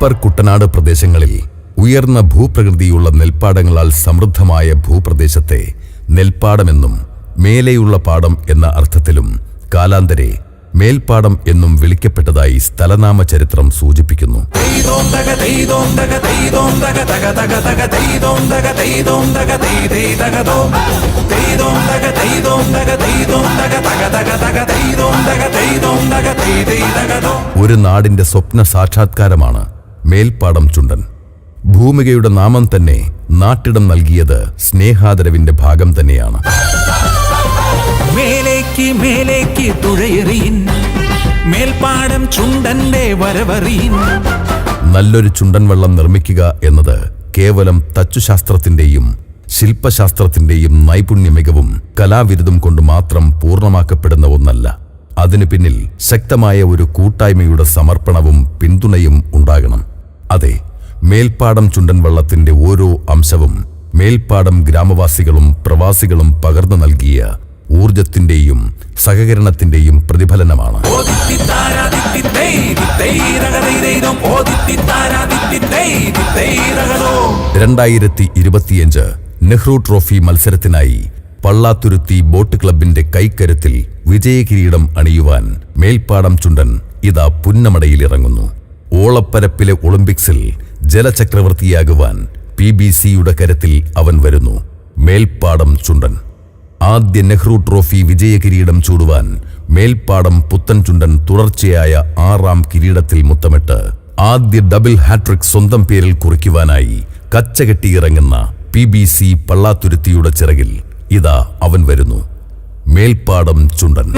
Upper Kuttanad പ്രദേശങ്ങളിൽ ഉയർന്ന ഭൂപ്രകൃതിയുള്ള നെൽപ്പാടങ്ങളാൽ സമൃദ്ധമായ ഭൂപ്രദേശത്തെ നെൽപ്പാടമെന്നും മേലെയുള്ള പാടം എന്ന അർത്ഥത്തിലും കാലാന്തരെ മേൽപ്പാടം എന്നും വിളിക്കപ്പെട്ടതായി സ്ഥലനാമ ചരിത്രം സൂചിപ്പിക്കുന്നു. ഒരു നാടിന്റെ സ്വപ്ന സാക്ഷാത്കാരമാണ് മേൽപ്പാടം ചുണ്ടൻ. ഭൂമികയുടെ നാമം തന്നെ നാട്ടിടം നൽകിയത് സ്നേഹാദരവിന്റെ ഭാഗം തന്നെയാണ്. മേലേക്ക് മേലേക്ക് തുഴയെറിയിൻ. മേൽപ്പാടം ചുണ്ടന്റെ വരവറിയിൻ. നല്ലൊരു ചുണ്ടൻ വെള്ളം നിർമ്മിക്കുക എന്നത് കേവലം തച്ചുശാസ്ത്രത്തിന്റെയും ശില്പശാസ്ത്രത്തിന്റെയും നൈപുണ്യ മികവും കലാവിരുദും കൊണ്ട് മാത്രം പൂർണമാക്കപ്പെടുന്ന ഒന്നല്ല. അതിനു പിന്നിൽ ശക്തമായ ഒരു കൂട്ടായ്മയുടെ സമർപ്പണവും പിന്തുണയും ഉണ്ടാകണം. അതെ മേൽപ്പാടം ചുണ്ടൻ വള്ളത്തിന്റെ ഓരോ അംശവും മേൽപ്പാടം ഗ്രാമവാസികളും പ്രവാസികളും പകർന്നു നൽകിയ ഊർജത്തിന്റെയും സഹകരണത്തിന്റെയും പ്രതിഫലനമാണ്. രണ്ടായിരത്തി ഇരുപത്തിയഞ്ച് നെഹ്റു ട്രോഫി മത്സരത്തിനായി പള്ളാത്തുരുത്തി ബോട്ട് ക്ലബിന്റെ കൈക്കരുത്തിൽ വിജയകിരീടം അണിയുവാൻ മേൽപ്പാടം ചുണ്ടൻ ഇതാ പുന്നമടയിലിറങ്ങുന്നു. ഓളപ്പരപ്പിലെ ഒളിമ്പിക്സിൽ ജലചക്രവർത്തിയാകുവാൻ പി ബി സിയുടെ കരത്തിൽ അവൻ വരുന്നു. മേൽപ്പാടം ചുണ്ടൻ. ആദ്യ നെഹ്റു ട്രോഫി വിജയകിരീടം ചൂടുവാൻ മേൽപ്പാടം പുത്തൻ ചുണ്ടൻ തുടർച്ചയായ ആറാം കിരീടത്തിൽ മുത്തമിട്ട് ആദ്യ ഡബിൾ ഹാട്രിക് സ്വന്തം പേരിൽ കുറിക്കുവാനായി കച്ചകെട്ടിയിറങ്ങുന്ന പി ബി സി പള്ളാത്തുരുത്തിയുടെ ചിറകിൽ ഇതാ അവൻ വരുന്നു. മേൽപ്പാടം ചുണ്ടൻ.